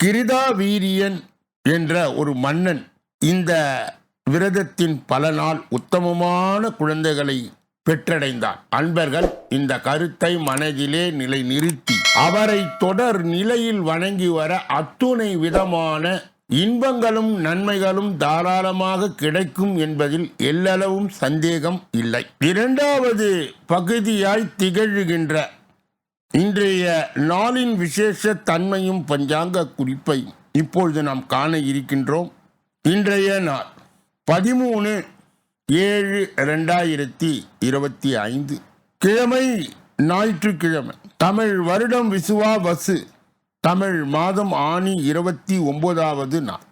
கிருதாவீரியன் என்ற ஒரு மன்னன் இந்த விரதத்தின் பல நாள் உத்தமமான குழந்தைகளை பெற்றடைந்தார் அன்பர்கள் இந்த கருத்தை மனதிலே நிலை நிறுத்தி அவரை தொடர் நிலையில் வணங்கி வர அத்துணை விதமான இன்பங்களும் நன்மைகளும் தாராளமாக கிடைக்கும் என்பதில் எல்லளவும் சந்தேகம் இல்லை. இரண்டாவது பகுதியாய் திகழ்கின்ற இன்றைய நாளின் விசேஷ தன்மையும் பஞ்சாங்க குறிப்பை இப்பொழுது நாம் காண இருக்கின்றோம். இன்றைய நாள் பதிமூணு ஏழு ரெண்டாயிரத்தி இருபத்தி ஐந்து. கிழமை ஞாயிற்றுக்கிழமை. தமிழ் வருடம் விசுவா வசு தமிழ் மாதம் ஆணி இருபத்தி ஒன்பதாவது நாள்.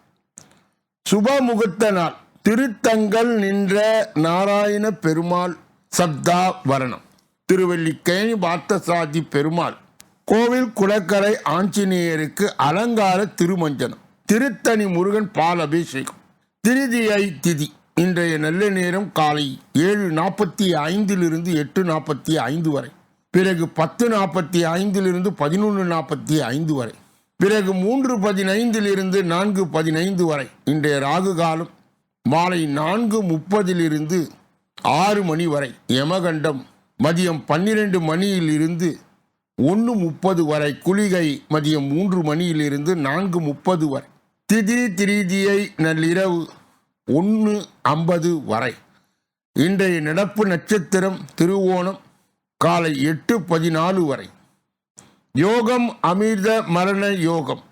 சுபமுகூர்த்த நாள். திருத்தங்கள் நின்ற நாராயண பெருமாள் சப்தா வரணம். திருவல்லிக்கேணி பார்த்தசாதி பெருமாள். கோவில் குளக்கரை ஆஞ்சநேயருக்கு அலங்கார திருமஞ்சனம். திருத்தணி முருகன் பால் அபிஷேகம் திருதியை திதி. இன்றைய நல்ல நேரம் காலை ஏழு நாற்பத்தி ஐந்திலிருந்து எட்டு நாற்பத்தி ஐந்து வரை. பிறகு பத்து நாற்பத்தி ஐந்திலிருந்து பதினொன்று நாற்பத்தி ஐந்து வரை. பிறகு மூன்று பதினைந்திலிருந்து நான்கு பதினைந்து வரை. இன்றைய ராகு காலம் மாலை நான்கு முப்பதிலிருந்து ஆறு மணி வரை. யமகண்டம் மதியம் பன்னிரண்டு மணியிலிருந்து ஒன்று முப்பது வரை குளிகை மதியம் மூன்று மணியிலிருந்து நான்கு முப்பது வரை. திதி திரிதியை நள்ளிரவு ஒன்று ஐம்பது வரை. இன்றைய நடப்பு நட்சத்திரம் திருவோணம் காலை எட்டு பதினாலு வரை. யோகம் அமிர்த மரண யோகம்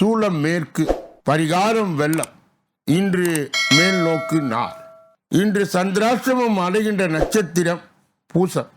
சூலம் மேற்கு பரிகாரம் வெள்ளம் இன்று மேல் நோக்கு நாள். இன்று சந்திராசிரமம் அடைகின்ற நட்சத்திரம் பூசம்.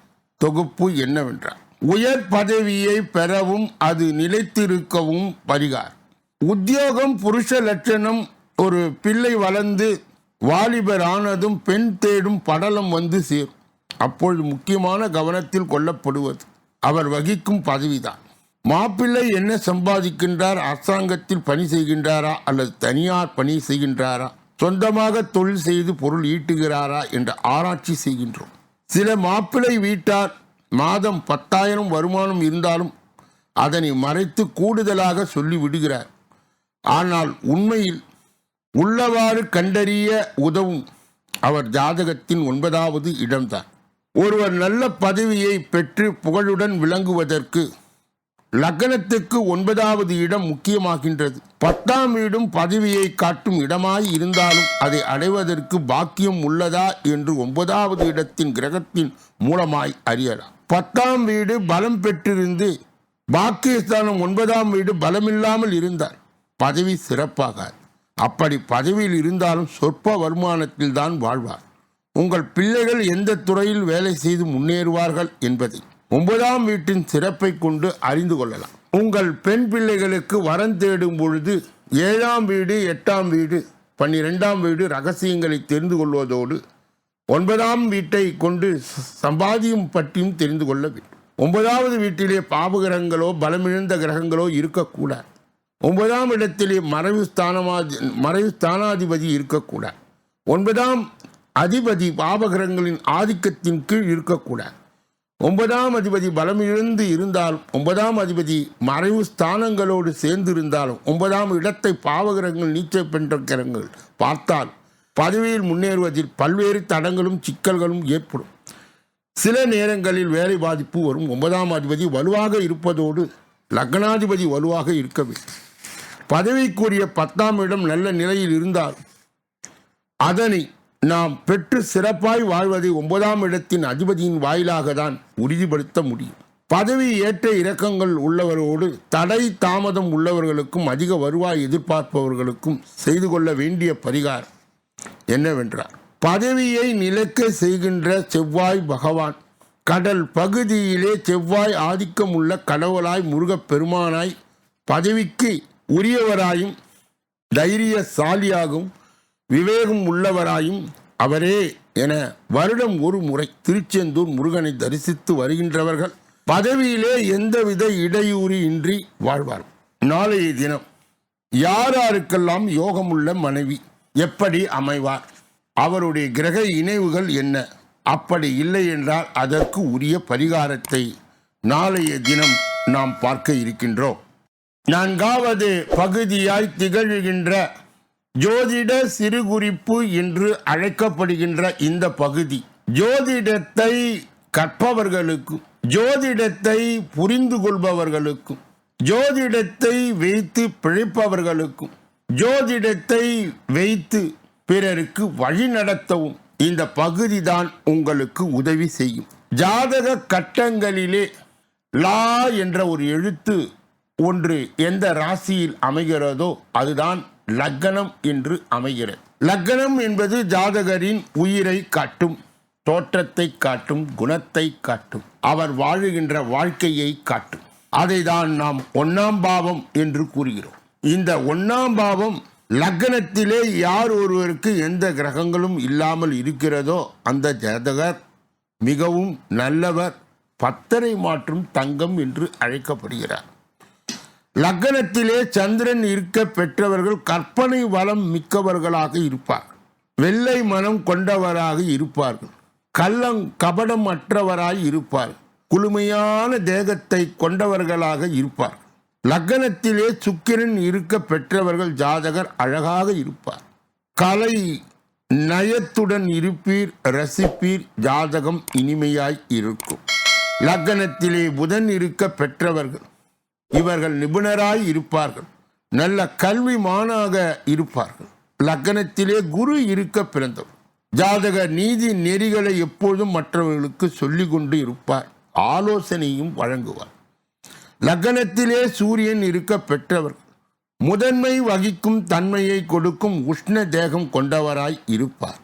தொகுப்பு என்னவென்றால் உயர் பதவியை பெறவும் அது நிலைத்திருக்கவும் பரிகார் உத்தியோகம் புருஷ லட்சணம் ஒரு பிள்ளை வளர்ந்து வாலிபர் ஆனதும் பெண் தேடும் படலம் வந்து சேரும். அப்பொழுது முக்கியமான கவனத்தில் கொள்ளப்படுவது அவர் வகிக்கும் பதவிதான். மாப்பிள்ளை என்ன சம்பாதிக்கின்றார் அரசாங்கத்தில் பணி செய்கின்றாரா அல்லது தனியார் பணி செய்கின்றாரா சொந்தமாக தொழில் செய்து பொருள் ஈட்டுகிறாரா என்று ஆராய்ச்சி செய்கின்றோம். சில மாப்பிள்ளை வீட்டார் மாதம் பத்தாயிரம் வருமானம் இருந்தாலும் அதனை மறைத்து கூடுதலாக சொல்லி விடுகிறார். ஆனால் உண்மையில் உள்ளவாறு கண்டறிய உதவும் அவர் ஜாதகத்தின் ஒன்பதாவது இடம்தான். ஒருவர் நல்ல பதவியை பெற்று புகழுடன் விளங்குவதற்கு லக்னத்துக்கு ஒன்பதாவது இடம் முக்கியமாகின்றது. பத்தாம் வீடும் பதவியை காட்டும் இடமாய் இருந்தாலும் அதை அடைவதற்கு பாக்கியம் உள்ளதா என்று ஒன்பதாவது இடத்தின் கிரகத்தின் மூலமாய் அறியலாம். பத்தாம் வீடு பலம் பெற்றிருந்து பாக்கியஸ்தானம் ஒன்பதாம் வீடு பலமில்லாமல் இருந்தார் பதவி சிறப்பாகாது. அப்படி பதவியில் இருந்தாலும் சொற்ப வருமானத்தில் தான் வாழ்வார். உங்கள் பிள்ளைகள் எந்த துறையில் வேலை செய்து முன்னேறுவார்கள் என்பதை ஒன்பதாம் வீட்டின் சிறப்பை கொண்டு அறிந்து கொள்ளலாம். உங்கள் பெண் பிள்ளைகளுக்கு வரம் தேடும் பொழுது ஏழாம் வீடு எட்டாம் வீடு பன்னிரெண்டாம் வீடு ரகசியங்களை தெரிந்து கொள்வதோடு ஒன்பதாம் வீட்டை கொண்டு சம்பாதியும் பற்றியும் தெரிந்து கொள்ள வேண்டும். ஒன்பதாவது வீட்டிலே பாபகிரகங்களோ பலமிழந்த கிரகங்களோ இருக்கக்கூடாது. ஒன்பதாம் இடத்திலே மறைவு ஸ்தானமாதி மறைவு ஸ்தானாதிபதி இருக்கக்கூடாது. ஒன்பதாம் அதிபதி பாபகிரகங்களின் ஆதிக்கத்தின் கீழ் இருக்கக்கூடாது. ஒன்பதாம் அதிபதி பலமிழந்து இருந்தால் ஒன்பதாம் அதிபதி மறைவு ஸ்தானங்களோடு சேர்ந்து இருந்தாலும் ஒன்பதாம் இடத்தை பாவகிரகங்கள் நீச்சல் பெற்ற பார்த்தால் பதவியில் முன்னேறுவதில் பல்வேறு தடங்களும் சிக்கல்களும் ஏற்படும். சில நேரங்களில் வேலை பாதிப்பு வரும். ஒன்பதாம் அதிபதி வலுவாக இருப்பதோடு லக்னாதிபதி வலுவாக இருக்க வேண்டும் பதவிக்குரிய பத்தாம் இடம் நல்ல நிலையில் இருந்தால் அதனை நாம் பெற்று சிறப்பாய் வாழ்வதை ஒன்பதாம் இடத்தின் அதிபதியின் வாயிலாக தான் உறுதிப்படுத்த முடியும். பதவி ஏற்ற இறக்கங்கள் உள்ளவரோடு தடை தாமதம் உள்ளவர்களுக்கும் அதிக வருவாய் எதிர்பார்ப்பவர்களுக்கும் செய்து கொள்ள வேண்டிய பரிகாரம் என்னவென்றால் பதவியை நிலைக்க செய்கின்ற செவ்வாய் பகவான் கடல் பகுதியிலே செவ்வாய் ஆதிக்கம் உள்ள கடவுளாய் முருகப் பெருமானாய் பதவிக்கு உரியவராயும் தைரியசாலியாகவும் விவேகம் உள்ளவராயும் அவரே என வருடம் ஒரு முறை திருச்செந்தூர் முருகனை தரிசித்து வருகின்றவர்கள். பதவியிலே எந்தவித இடையூறு இன்றி வாழ்வார். நாளைய தினம் யாராருக்கெல்லாம் யோகமுள்ள மனைவி எப்படி அமைவார்? அவருடைய கிரக இணைவுகள் என்ன? அப்படி இல்லை என்றால் அதற்கு உரிய பரிகாரத்தை நாளைய தினம் நாம் பார்க்க இருக்கின்றோம். நான்காவது பகுதியாய் திகழ்கின்ற ஜோதிட சிறுகுறிப்பு என்று அழைக்கப்படுகின்ற இந்த பகுதி. ஜோதிடத்தை கற்பவர்களுக்கும் ஜோதிடத்தை புரிந்து கொள்பவர்களுக்கும் ஜோதிடத்தை வைத்து பிழைப்பவர்களுக்கும் ஜோதிடத்தை வைத்து பிறருக்கு வழி நடத்தவும் இந்த பகுதி தான் உங்களுக்கு உதவி செய்யும். ஜாதக கட்டங்களிலே லா என்ற ஒரு எழுத்து ஒன்று எந்த ராசியில் அமைகிறதோ அதுதான் லக்னம் என்று அமைகிறது. லக்னம் என்பது ஜாதகரின் உயிரை காட்டும் தோற்றத்தை காட்டும் குணத்தை காட்டும் அவர் வாழுகின்ற வாழ்க்கையை காட்டும். அதை தான் நாம் ஒன்னாம் பாவம் என்று கூறுகிறோம். இந்த ஒன்னாம் பாவம் லக்னத்திலே யார் ஒருவருக்கு எந்த கிரகங்களும் இல்லாமல் இருக்கிறதோ அந்த ஜாதகர் மிகவும் நல்லவர் பத்தரை மாற்றும் தங்கம் என்று அழைக்கப்படுகிறார். லக்னத்திலே சந்திரன் இருக்க பெற்றவர்கள் கற்பனை வளம் மிக்கவர்களாக இருப்பார் வெள்ளை மனம் கொண்டவராக இருப்பார்கள். கள்ளம் கபடம் அற்றவராய் இருப்பார். குளுமையான தேகத்தை கொண்டவர்களாக இருப்பார். லக்னத்திலே சுக்கிரன் இருக்க பெற்றவர்கள் ஜாதகர் அழகாக இருப்பார். கலை நயத்துடன் இருப்பீர் ரசிப்பீர் ஜாதகம் இனிமையாய் இருக்கும். லக்னத்திலே புதன் இருக்க பெற்றவர்கள் இவர்கள் நிபுணராய் இருப்பார்கள். நல்ல கல்விமானாக இருப்பார்கள். லக்னத்திலே குரு இருக்க பிறந்தவர். ஜாதக நீதி நெறிகளை எப்பொழுதும் மற்றவர்களுக்கு சொல்லிக் கொண்டு இருப்பார். ஆலோசனையும் வழங்குவார். லக்னத்திலே சூரியன் இருக்க பெற்றவர். முதன்மை வகிக்கும் தன்மையை கொடுக்கும் உஷ்ண தேகம் கொண்டவராய் இருப்பார்.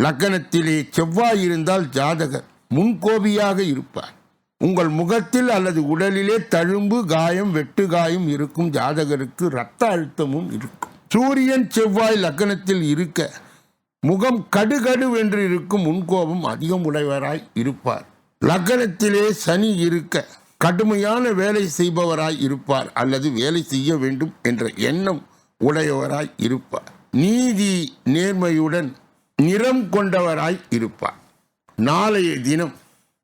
லக்னத்திலே செவ்வாய் இருந்தால் ஜாதகர் முன்கோபியாக இருப்பார். உங்கள் முகத்தில் அல்லது உடலிலே தழும்பு காயம் வெட்டு காயம் இருக்கும். ஜாதகருக்கு இரத்த அழுத்தமும் இருக்கும். சூரியன் செவ்வாய் லக்னத்தில் இருக்க முகம் கடுகடுவென்று இருக்கும். முன்கோபம் அதிகம் உடையவராய் இருப்பார். லக்னத்திலே சனி இருக்க கடுமையான வேலை செய்பவராய் இருப்பார் அல்லது வேலை செய்ய வேண்டும் என்ற எண்ணம் உடையவராய் இருப்பார். நீதி நேர்மையுடன் நிறம் கொண்டவராய் இருப்பார். நாளைய தினம்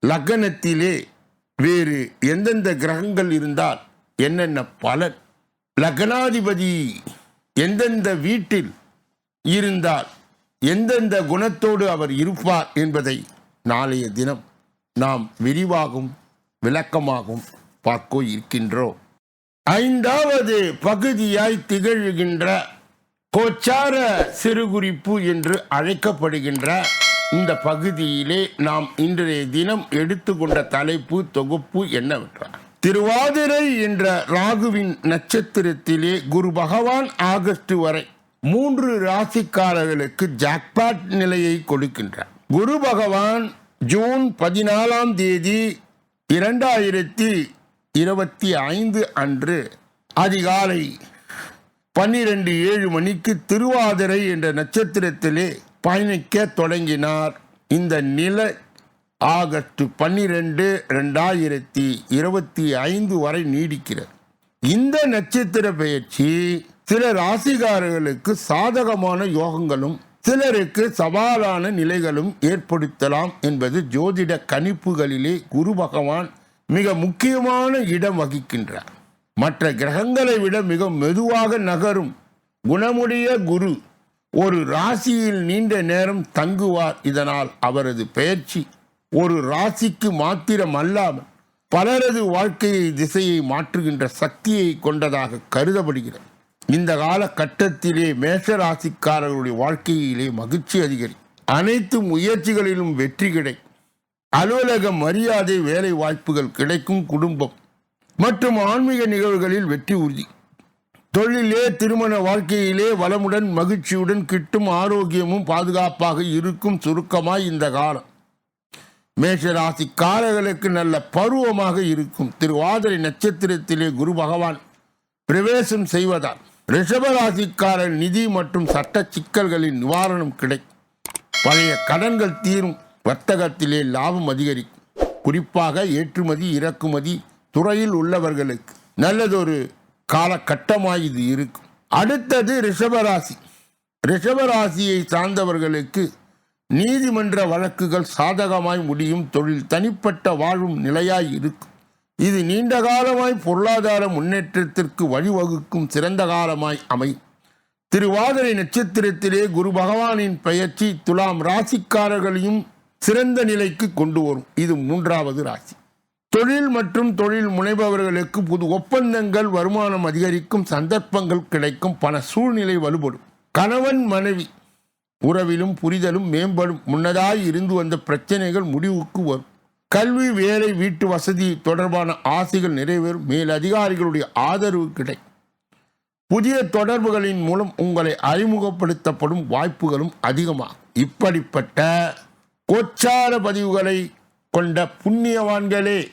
லக்னத்திலே வேறு எந்தெந்த கிரகங்கள் இருந்தால் என்னென்ன பலன்? லக்னாதிபதி எந்தெந்த வீட்டில் இருந்தால் எந்தெந்த குணத்தோடு அவர் இருப்பார் என்பதை நாளைய தினம் நாம் விரிவாகும் விளக்கமாகவும் பார்க்க இருக்கின்றோம். ஐந்தாவது பகுதியாய் திகழ்கின்ற கோச்சார சிறுகுறிப்பு என்று அழைக்கப்படுகின்ற இந்த பகுதியிலே நாம் இன்றைய தினம் எடுத்துக்கொண்ட தலைப்பு தொகுப்பு என்னவென்றால் திருவாதிரை என்ற ராகுவின் நட்சத்திரத்திலே குரு பகவான் ஆகஸ்ட் வரை மூன்று ராசிக்காரர்களுக்கு ஜாக்பாட் நிலையை கொடுக்கின்றார். குரு பகவான் ஜூன் பதினாலாம் தேதி இரண்டாயிரத்தி இருபத்தி ஐந்து அன்று அதிகாலை பன்னிரண்டு ஏழு மணிக்கு திருவாதிரை என்ற நட்சத்திரத்திலே பயணிக்க தொடங்கினார். இந்த நில ஆகஸ்ட் பன்னிரெண்டு ரெண்டாயிரத்தி இருபத்தி ஐந்து வரை நீடிக்கிறது. இந்த நட்சத்திர பயிற்சி சில ராசிகாரர்களுக்கு சாதகமான யோகங்களும் சிலருக்கு சவாலான நிலைகளும் ஏற்படுத்தலாம் என்பது ஜோதிட கணிப்புகளிலே குரு பகவான் மிக முக்கியமான இடம் வகிக்கின்றார். மற்ற கிரகங்களை விட மிக மெதுவாக நகரும் குணமுடைய குரு ஒரு ராசியில் நீண்ட நேரம் தங்குவார் இதனால் அவரது பெயர்ச்சி ஒரு ராசிக்கு மாத்திரம் அல்லாமல் பலரது வாழ்க்கையை திசையை மாற்றுகின்ற சக்தியை கொண்டதாக கருதப்படுகிறது. இந்த கால கட்டத்திலே மேஷ ராசிக்காரர்களுடைய வாழ்க்கையிலே மகிழ்ச்சி அதிகரி. அனைத்து முயற்சிகளிலும் வெற்றி கிடை. அலுவலக மரியாதை வேலை வாய்ப்புகள் கிடைக்கும் குடும்பம். மற்றும் ஆன்மீக நிகழ்வுகளில் வெற்றி உறுதி. தொழிலே திருமண வாழ்க்கையிலே வளமுடன் மகிழ்ச்சியுடன் கிட்டும் ஆரோக்கியமும் பாதுகாப்பாக இருக்கும் சுருக்கமாய் இந்த காலம். மேஷராசிக்காரர்களுக்கு நல்ல பருவமாக இருக்கும். திருவாதிரை நட்சத்திரத்திலே குரு பகவான் பிரவேசம் செய்வதால் ரிஷபராசிக்காரர் நிதி மற்றும் சட்ட சிக்கல்களின் நிவாரணம் கிடைக்கும். பழைய கடன்கள் தீரும். வர்த்தகத்திலே லாபம் அதிகரிக்கும். குறிப்பாக ஏற்றுமதி இறக்குமதி துறையில் உள்ளவர்களுக்கு நல்லதொரு காலகட்டமாய் இது இருக்கும். அடுத்தது ரிஷபராசி. ரிஷபராசியை சார்ந்தவர்களுக்கு நீதிமன்ற வழக்குகள் சாதகமாய் முடியும். தொழில் தனிப்பட்ட வாழும் நிலையாய் இருக்கும். இது நீண்ட காலமாய் பொருளாதார முன்னேற்றத்திற்கு வழிவகுக்கும் சிறந்த காலமாய் அமையும். திருவாதிரை நட்சத்திரத்திலே குரு பகவானின் பெயர்ச்சி துலாம் ராசிக்காரர்களையும் சிறந்த நிலைக்கு கொண்டு வரும். இது மூன்றாவது ராசி. தொழில் மற்றும் தொழில் முனைபவர்களுக்கு புது ஒப்பந்தங்கள் வருமானம் அதிகரிக்கும் சந்தர்ப்பங்கள் கிடைக்கும் பல சூழ்நிலை வலுப்படும். கணவன் மனைவி உறவிலும் புரிதலும் மேம்படும். முன்னதாய் இருந்து வந்த பிரச்சனைகள் முடிவுக்கு வரும். கல்வி வேலை வீட்டு வசதி தொடர்பான ஆசைகள் நிறைவேறும். மேல் அதிகாரிகளுடைய ஆதரவு கிடைக்கும். புதிய தொடர்புகளின் மூலம் உங்களை அறிமுகப்படுத்தப்படும் வாய்ப்புகளும் அதிகமாகும். இப்படிப்பட்ட கோச்சார பதிவுகளை கொண்ட புண்ணியவான்களே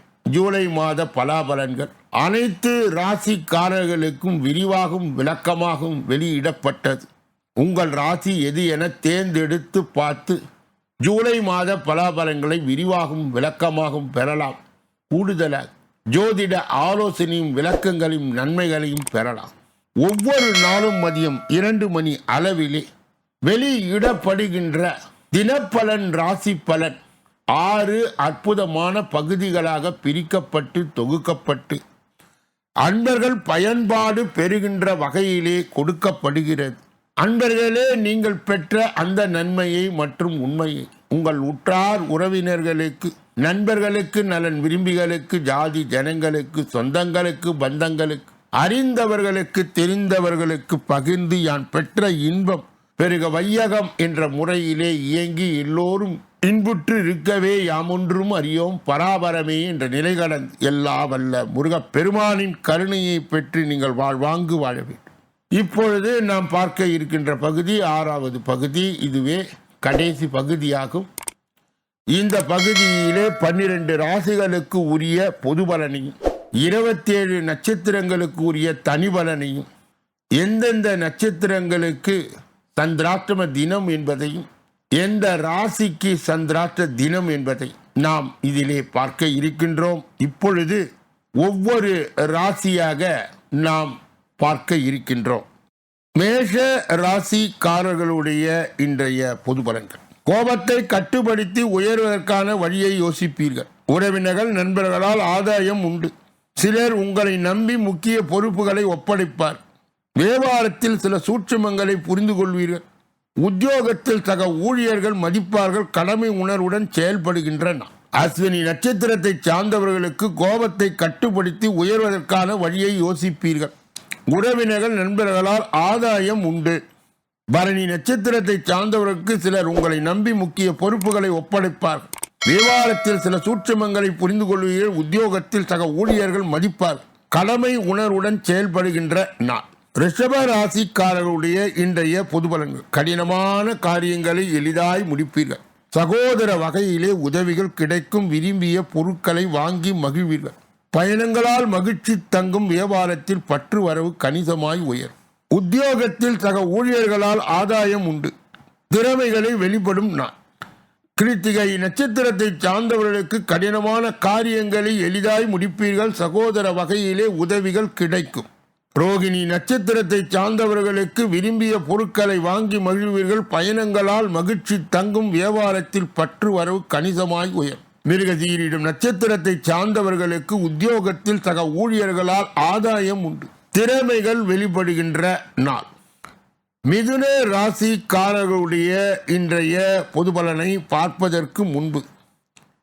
ஜூலை மாத பலாபலன்கள். அனைத்து ராசிக்காரர்களுக்கும் விரிவாகவும் விளக்கமாகவும் வெளியிடப்பட்டது. உங்கள் ராசி எது என தேர்ந்தெடுத்து பார்த்து ஜூலை மாத பலாபலன்களை விரிவாகவும் விளக்கமாகவும் பெறலாம். கூடுதலாக ஜோதிட ஆலோசனையும் விளக்கங்களையும் நன்மைகளையும் பெறலாம். ஒவ்வொரு நாளும் மதியம் இரண்டு மணி அளவிலே வெளியிடப்படுகின்ற தினப்பலன் ராசி பலன். ஆறு அற்புதமான பகுதிகளாக பிரிக்கப்பட்டு தொகுக்கப்பட்டு அன்பர்கள் பயன்பாடு பெறுகின்ற வகையிலே கொடுக்கப்படுகிறது. அன்பர்களே நீங்கள் பெற்ற அந்த நன்மையை மற்றும் உண்மையை உங்கள் உற்றார் உறவினர்களுக்கு நண்பர்களுக்கு நலன் விரும்பிகளுக்கு ஜாதி ஜனங்களுக்கு சொந்தங்களுக்கு பந்தங்களுக்கு அறிந்தவர்களுக்கு தெரிந்தவர்களுக்கு பகிர்ந்து யான் பெற்ற இன்பம் பெருக வையகம் என்ற முறையிலே இயங்கி எல்லோரும் இன்புற்று இருக்கவே யாமொன்றும் அறியோம். பராபரமே என்ற நிலை கடந்து எல்லா வல்ல முருகப்பெருமானின் கருணையை பெற்று நீங்கள் வாழ்வாங்கு வாழ வேண்டும். இப்பொழுது நாம் பார்க்க இருக்கின்ற பகுதி ஆறாவது பகுதி. இதுவே கடைசி பகுதியாகும். இந்த பகுதியிலே பன்னிரண்டு ராசிகளுக்கு உரிய பொது பலனையும் இருபத்தேழு நட்சத்திரங்களுக்கு உரிய தனி பலனையும் எந்தெந்த நட்சத்திரங்களுக்கு சந்திராஷ்டம தினம் என்பதையும் எந்த ராசிக்கு சந்திராஷ்ட தினம் என்பதை நாம் இதிலே பார்க்க இருக்கின்றோம். இப்பொழுது ஒவ்வொரு ராசியாக நாம் பார்க்க இருக்கின்றோம். மேஷ ராசிக்காரர்களுடைய இன்றைய பொது பலன்கள். கோபத்தை கட்டுப்படுத்தி உயர்வதற்கான வழியை யோசிப்பீர்கள். உறவினர்கள் நண்பர்களால் ஆதாயம் உண்டு. சிலர் உங்களை நம்பி முக்கிய பொறுப்புகளை ஒப்படைப்பார். வியாபாரத்தில் சில சூட்சுமங்களை புரிந்து கொள்வீர்கள் உத்தியோகத்தில் சக ஊழியர்கள் மதிப்பார்கள் கடமை உணர்வுடன் செயல்படுகின்றன. அஸ்வினி நட்சத்திரத்தை சார்ந்தவர்களுக்கு கோபத்தை கட்டுப்படுத்தி உயர்வதற்கான வழியை யோசிப்பீர்கள். உறவினர்கள் நண்பர்களால் ஆதாயம் உண்டு. பரணி நட்சத்திரத்தை சார்ந்தவர்களுக்கு சிலர் உங்களை நம்பி முக்கிய பொறுப்புகளை ஒப்படைப்பார்கள். விவாதத்தில் சில சூட்சமங்களை புரிந்து கொள்வீர்கள் உத்தியோகத்தில் சக ஊழியர்கள் மதிப்பார் கடமை உணர்வுடன் செயல்படுகின்ற நான் ரிஷப ராசிக்காரர்களுடைய இன்றைய பொது பலன்கள். கடினமான காரியங்களை எளிதாய் முடிப்பீர்கள். சகோதர வகையிலே உதவிகள் கிடைக்கும் விரும்பிய பொருட்களை வாங்கி மகிழ்வீர்கள். பயணங்களால் மகிழ்ச்சி தங்கும் வியாபாரத்தில் பற்று வரவு கணிசமாய் உயரும். உத்தியோகத்தில் சக ஊழியர்களால் ஆதாயம் உண்டு. திறமைகளை வெளிப்படும் நான் கிருத்திகை நட்சத்திரத்தை சார்ந்தவர்களுக்கு கடினமான காரியங்களை எளிதாய் முடிப்பீர்கள். சகோதர வகையிலே உதவிகள் கிடைக்கும். ரோகிணி நட்சத்திரத்தை சார்ந்தவர்களுக்கு விரும்பிய பொருட்களை வாங்கி மகிழ்வீர்கள். பயணங்களால் மகிழ்ச்சி தங்கும் வியாபாரத்தில் பற்று வரவு கணிசமாய் உயரும். மிருகசீரிடும் நட்சத்திரத்தை சார்ந்தவர்களுக்கு உத்தியோகத்தில் சக ஊழியர்களால் ஆதாயம் உண்டு. திறமைகள் வெளிப்படுகின்ற நாள். மிதுன ராசிக்காரர்களுடைய இன்றைய பொது பலனை பார்ப்பதற்கு முன்பு.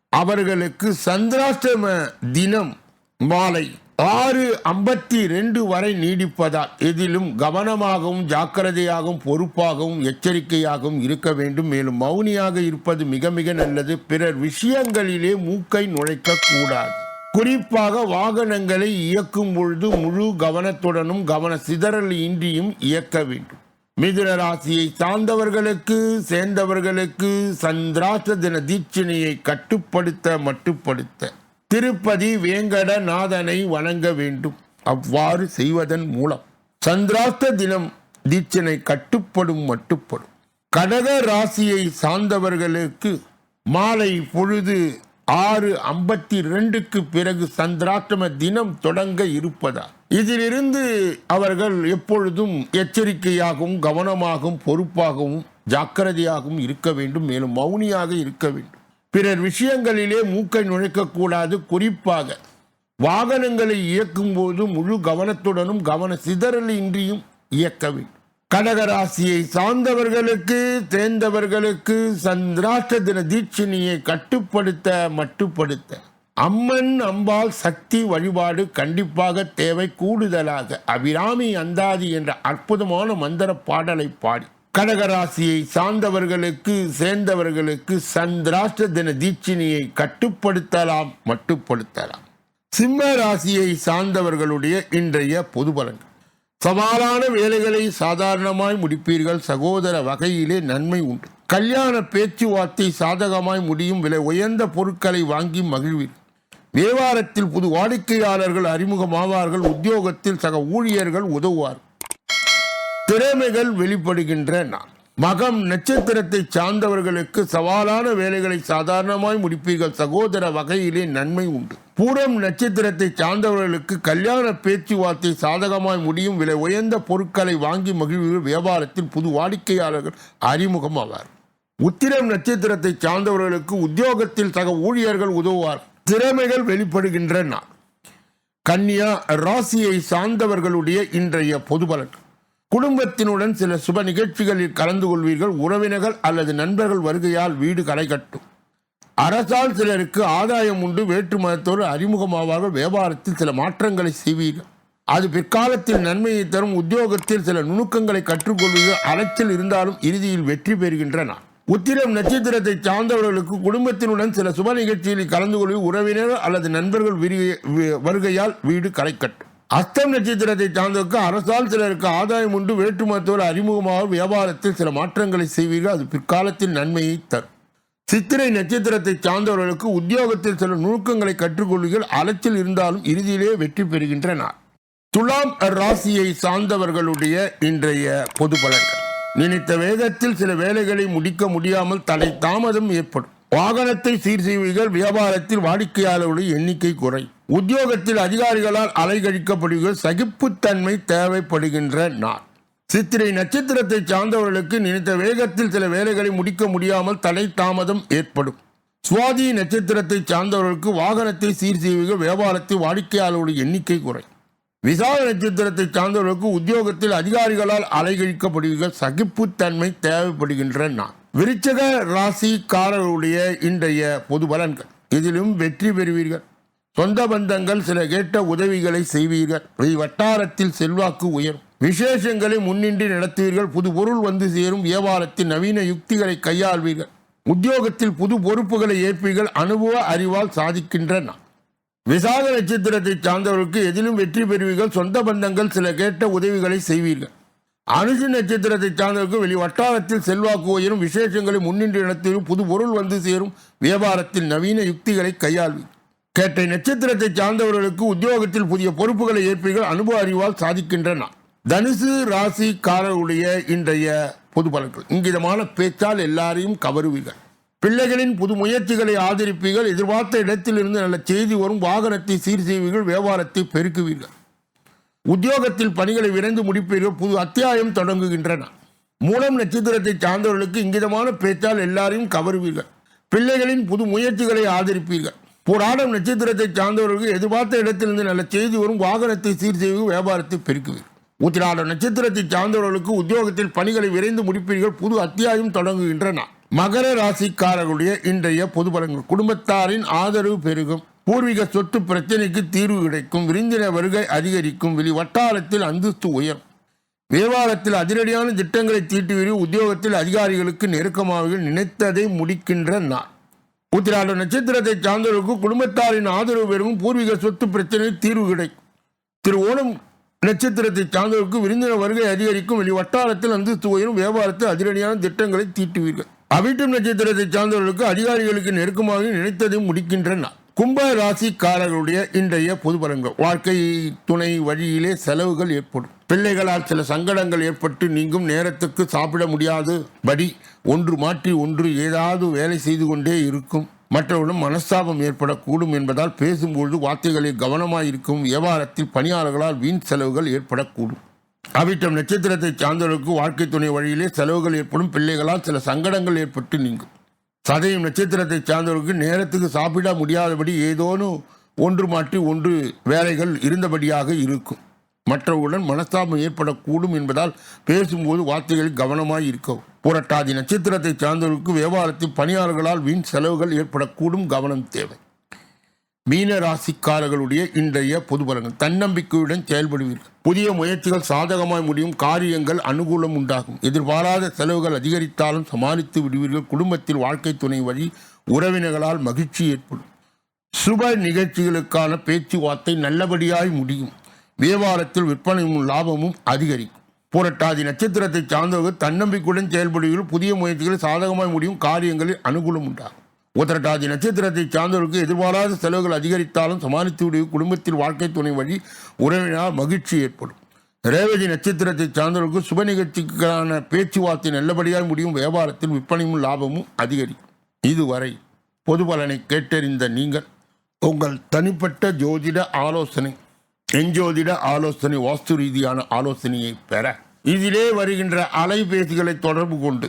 அவர்களுக்கு சந்திராஷ்டம தினம் மாலை. ஆறு ஐம்பத்தி ரெண்டு வரை நீடிப்பதால் எதிலும் கவனமாகவும் ஜாக்கிரதையாகவும் பொறுப்பாகவும் எச்சரிக்கையாகவும் இருக்க வேண்டும். மேலும் மௌனியாக இருப்பது மிக மிக நல்லது. பிறர் விஷயங்களிலே மூக்கை நுழைக்க கூடாது. குறிப்பாக வாகனங்களை இயக்கும் பொழுது முழு கவனத்துடனும் கவன சிதறல் இன்றியும் இயக்க வேண்டும். மிதுன ராசியை சார்ந்தவர்களுக்கு சேர்ந்தவர்களுக்கு சந்திராச தின தீட்சணையை கட்டுப்படுத்த மட்டுப்படுத்த. திருப்பதி வேங்கடநாதனை வணங்க வேண்டும். அவ்வாறு செய்வதன் மூலம் சந்திராஸ்த தினம் தீட்சனை கட்டுப்படும் மட்டுப்படும். கடக ராசியை சார்ந்தவர்களுக்கு மாலை பொழுது ஆறு ஐம்பத்தி ரெண்டுக்கு பிறகு சந்திராஷ்டம தினம் தொடங்க இருப்பதால் இதிலிருந்து அவர்கள் எப்பொழுதும் எச்சரிக்கையாகவும் கவனமாகவும் பொறுப்பாகவும் ஜாக்கிரதையாகவும் இருக்க வேண்டும். மேலும் மௌனியாக இருக்க வேண்டும். பிறர் விஷயங்களிலே மூக்கை நுழைக்கக்கூடாது. குறிப்பாக வாகனங்களை இயக்கும் போது முழு கவனத்துடனும் கவன சிதறல் இன்றியும் இயக்க வேண்டும். கடகராசியை சார்ந்தவர்களுக்கு தேர்ந்தவர்களுக்கு சந்திராஷ்ட தின தீட்சினியை கட்டுப்படுத்த மட்டுப்படுத்த. அம்மன் அம்பாள் சக்தி வழிபாடு கண்டிப்பாக தேவை. கூடுதலாக அபிராமி அந்தாதி என்ற அற்புதமான மந்திர பாடலை பாடி கடகராசியை சார்ந்தவர்களுக்கு சேர்ந்தவர்களுக்கு சந்திராஷ்ட தின தீட்சினியை கட்டுப்படுத்தலாம் மட்டுப்படுத்தலாம். சிம்ம ராசியை சார்ந்தவர்களுடைய இன்றைய பொது பலன்கள். சவாலான வேலைகளை சாதாரணமாய் முடிப்பீர்கள் சகோதர வகையிலே நன்மை உண்டு. கல்யாண பேச்சுவார்த்தை சாதகமாய் முடியும் விலை உயர்ந்த பொருட்களை வாங்கி மகிழ்வீர்கள் வியாபாரத்தில் புது வாடிக்கையாளர்கள் அறிமுகமாவார்கள் உத்தியோகத்தில் சக ஊழியர்கள் உதவுவார்கள். திறமைகள் வெளிப்படுகின்ற நாள் மகம் நட்சத்திரத்தை சார்ந்தவர்களுக்கு சவாலான வேலைகளை சாதாரணமாய் முடிப்பீர்கள். சகோதர வகையிலே நன்மை உண்டு. பூரம் நட்சத்திரத்தை சார்ந்தவர்களுக்கு கல்யாண பேச்சுவார்த்தை சாதகமாய் முடியும். விலை உயர்ந்த பொருட்களை வாங்கி மகிழ்வு வியாபாரத்தில் புது வாடிக்கையாளர்கள் அறிமுகமாவார். உத்திரம் நட்சத்திரத்தை சார்ந்தவர்களுக்கு உத்தியோகத்தில் சக ஊழியர்கள் உதவுவார். திறமைகள் வெளிப்படுகின்ற நாள் கன்னியா ராசியை சார்ந்தவர்களுடைய இன்றைய பொது பலன். குடும்பத்தினுடன் சில சுப நிகழ்ச்சிகளில் கலந்து கொள்வீர்கள். உறவினர்கள் அல்லது நண்பர்கள் வருகையால் வீடு களை கட்டும். அரசால் சிலருக்கு ஆதாயம் உண்டு. வேற்று மதத்தோடு அறிமுகமாவார்கள் வியாபாரத்தில் சில மாற்றங்களை செய்வீர்கள். அது பிற்காலத்தில் நன்மையை தரும். உத்தியோகத்தில் சில நுணுக்கங்களை கற்றுக்கொள்வீர்கள் அலைச்சல் இருந்தாலும் இறுதியில் வெற்றி பெறுகின்றன. உத்திரம் நட்சத்திரத்தை சார்ந்தவர்களுக்கு குடும்பத்தினுடன் சில சுப நிகழ்ச்சிகளில் கலந்து கொள்வி உறவினர் அல்லது நண்பர்கள் வருகையால் வீடு களை கட்டும். அஸ்தம் நட்சத்திரத்தை சார்ந்தவருக்கு அரசால் சிலருக்கு ஆதாயம் உண்டு. வேற்று மருத்துவர் அறிமுகமாக வியாபாரத்தில் சில மாற்றங்களை செய்வீர்கள். அது பிற்காலத்தில் நன்மையை தரும். சித்திரை நட்சத்திரத்தை சார்ந்தவர்களுக்கு உத்தியோகத்தில் சில நுணுக்கங்களை கற்றுக்கொள்வீர்கள். அலைச்சல் இருந்தாலும் இறுதியிலே வெற்றி பெறுகின்ற நாள் துலாம் ராசியை சார்ந்தவர்களுடைய இன்றைய பொது பலன்கள். நினைத்த வேகத்தில் சில வேலைகளை முடிக்க முடியாமல் தலை தாமதம் ஏற்படும். வாகனத்தை சீர் செய்வீர்கள். வியாபாரத்தில் வாடிக்கையாளர்களுடைய எண்ணிக்கை குறை. உத்தியோகத்தில் அதிகாரிகளால் அலைகழிக்கப்படுவீர்கள். சகிப்புத்தன்மை தேவைப்படுகின்ற நாள். சித்திரை நட்சத்திரத்தை சார்ந்தவர்களுக்கு நினைத்த வேகத்தில் சில வேலைகளை முடிக்க முடியாமல் தடை தாமதம் ஏற்படும். சுவாதி நட்சத்திரத்தை சார்ந்தவர்களுக்கு வாகனத்தை சீர் செய்வீர்கள். வியாபாரத்தில் வாடிக்கையாளர்களுடைய எண்ணிக்கை குறை. விசாக நட்சத்திரத்தை சார்ந்தவர்களுக்கு உத்தியோகத்தில் அதிகாரிகளால் அலைகழிக்கப்படுகிற சகிப்புத்தன்மை தேவைப்படுகின்ற நாள். விருச்சக ராசிக்காரருடைய இன்றைய பொது பலன்கள். இதிலும் வெற்றி பெறுவீர்கள். சொந்த பந்தங்கள் சில கேட்ட உதவிகளை செய்வீர்கள். இவை வட்டாரத்தில் செல்வாக்கு உயரும். விசேஷங்களை முன்னின்றி நடத்துவீர்கள். புது பொருள் வந்து சேரும். வியாபாரத்தில் நவீன யுக்திகளை கையாள்வீர்கள். உத்தியோகத்தில் புது பொறுப்புகளை ஏற்பீர்கள். அனுபவ அறிவால் சாதிக்கின்றன. விசாக நட்சத்திரத்தை சார்ந்தவர்களுக்கு எதிலும் வெற்றி பெறுவீர்கள். சொந்த பந்தங்கள் சில கேட்ட உதவிகளை செய்வீர்கள். அனுஷ நட்சத்திரத்தை சார்ந்தவர்களுக்கு வெளி வட்டாரத்தில் செல்வாக்கு உயரும் விசேஷங்களை முன்னின்று நடத்தியும் புது பொருள் வந்து சேரும் வியாபாரத்தில் நவீன யுக்திகளை கையாள்வி. கேட்டை நட்சத்திரத்தை சார்ந்தவர்களுக்கு உத்தியோகத்தில் புதிய பொறுப்புகளை ஏற்பீர்கள் அனுபவ அறிவால் சாதிக்கின்றன. தனுசு ராசிக்காரருடைய இன்றைய பொது பலன்கள். இங்கிதமான பேச்சால் எல்லாரையும் கவருவீர்கள். பிள்ளைகளின் புது முயற்சிகளை ஆதரிப்பீர்கள் எதிர்பார்த்த இடத்திலிருந்து நல்ல செய்தி வரும் வாகனத்தை சீர் செய்வீர்கள் வியாபாரத்தை பெருக்குவீர்கள். உத்தியோகத்தில் பணிகளை விரைந்து முடிப்பீர்கள். புது அத்தியாயம் தொடங்குகின்றன. மூலம் நட்சத்திரத்தை சார்ந்தவர்களுக்கு இங்கிதமான பேச்சால் எல்லாரையும் கவருவீர்கள். பிள்ளைகளின் புது முயற்சிகளை ஆதரிப்பீர்கள். போராடம் நட்சத்திரத்தை சார்ந்தவர்களுக்கு எதிர்பார்த்த இடத்திலிருந்து நல்ல செய்தி வரும் வாகனத்தை சீர் செய்து வியாபாரத்தை பெருக்குவீர்கள் உத்திராடம் நட்சத்திரத்தை சார்ந்தவர்களுக்கு உத்தியோகத்தில் பணிகளை விரைந்து முடிப்பீர்கள். புது அத்தியாயம் தொடங்குகின்றன. மகர ராசிக்காரர்களுடைய இன்றைய பொது பலன்கள். குடும்பத்தாரின் ஆதரவு பெருகும். பூர்வீக சொத்து பிரச்சனைக்கு தீர்வு கிடைக்கும். விருந்தின வருகை அதிகரிக்கும். வெளி வட்டாரத்தில் அந்தஸ்து உயரும் வியாபாரத்தில் அதிரடியான திட்டங்களை தீட்டுவீர்கள் உத்தியோகத்தில் அதிகாரிகளுக்கு நெருக்கமாக நினைத்ததை முடிக்கின்ற நாள். உத்திராட நட்சத்திரத்தை சார்ந்தவர்களுக்கு குடும்பத்தாரின் ஆதரவு பெறும் பூர்வீக சொத்து பிரச்சனை தீர்வு கிடைக்கும். திரு ஓணம் நட்சத்திரத்தை சார்ந்தவர்களுக்கு விருந்தினர் வருகை அதிகரிக்கும். வெளி வட்டாரத்தில் அந்தஸ்து உயரும். வியாபாரத்தில் அதிரடியான திட்டங்களை தீட்டுவீர்கள். அவிட்டம் நட்சத்திரத்தை சார்ந்தவர்களுக்கு அதிகாரிகளுக்கு நெருக்கமாக நினைத்ததை முடிக்கின்ற நாள். கும்ப ராசிக்காரர்களுடைய இன்றைய பொதுபலன்கள். வாழ்க்கை துணை வழியிலே செலவுகள் ஏற்படும். பிள்ளைகளால் சில சங்கடங்கள் ஏற்பட்டு நீங்கும் நேரத்துக்கு சாப்பிட முடியாது. படி ஒன்று மாற்றி ஒன்று ஏதாவது வேலை செய்து கொண்டே இருக்கும். மற்றவர்களும் மனஸ்தாபம் ஏற்படக்கூடும் என்பதால் பேசும்பொழுது வார்த்தைகளில் கவனமாக இருக்கும் வியாபாரத்தில் பணியாளர்களால் வீண் செலவுகள் ஏற்படக்கூடும். அவிட்டம் நட்சத்திரத்தை சார்ந்தவர்களுக்கு வாழ்க்கை துணை வழியிலே செலவுகள் ஏற்படும். பிள்ளைகளால் சில சங்கடங்கள் ஏற்பட்டு நீங்கும். சதயம் நட்சத்திரத்தை சார்ந்தவர்களுக்கு நேரத்துக்கு சாப்பிட முடியாதபடி ஏதோனும் ஒன்று மாற்றி ஒன்று வேலைகள் இருந்தபடியாக இருக்கும். மற்றவர்களுடன் மனஸ்தாபம் ஏற்படக்கூடும் என்பதால் பேசும்போது வார்த்தைகளில் கவனமாய் இருக்கவும். புரட்டாதி நட்சத்திரத்தை சார்ந்தவர்களுக்கு வியாபாரத்தில் பணியாளர்களால் வீண் செலவுகள் ஏற்படக்கூடும் கவனம் தேவை. மீன ராசிக்காரர்களுடைய இன்றைய பொது பலன்கள். தன்னம்பிக்கையுடன் செயல்படுவீர்கள். புதிய முயற்சிகள் சாதகமாய் முடியும். காரியங்கள் அனுகூலம் உண்டாகும். எதிர்பாராத செலவுகள் அதிகரித்தாலும் சமாளித்து விடுவீர்கள். குடும்பத்தில் வாழ்க்கை துணை வழி உறவினர்களால் மகிழ்ச்சி ஏற்படும். சுப நிகழ்ச்சிகளுக்கான பேச்சுவார்த்தை நல்லபடியாய் முடியும். வியாபாரத்தில் விற்பனையும் லாபமும் அதிகரிக்கும். புரட்டாதி நட்சத்திரத்தை சார்ந்தவர்கள் தன்னம்பிக்கையுடன் செயல்படுவீர்கள். புதிய முயற்சிகள் சாதகமாய் முடியும். காரியங்களில் அனுகூலம் உண்டாகும். உத்திரட்டாதி நட்சத்திரத்தை சார்ந்தவர்களுக்கு எதிர்பாராத செலவுகள் அதிகரித்தாலும் சமாளித்து குடும்பத்தில் வாழ்க்கை துணை வழி உறவினால் மகிழ்ச்சி ஏற்படும். ரேவதி நட்சத்திரத்தை சார்ந்தவர்களுக்கு சுப நிகழ்ச்சிக்கான பேச்சுவார்த்தை நல்லபடியாக முடியும். வியாபாரத்தில் விற்பனையும் லாபமும் அதிகரிக்கும். இதுவரை பொது பலனை கேட்டறிந்த நீங்கள் உங்கள் தனிப்பட்ட ஜோதிட ஆலோசனை எஞ்சோதிட ஆலோசனை வாஸ்து ரீதியான ஆலோசனையை பெற. இதிலே வருகின்ற அலைபேசிகளை தொடர்பு கொண்டு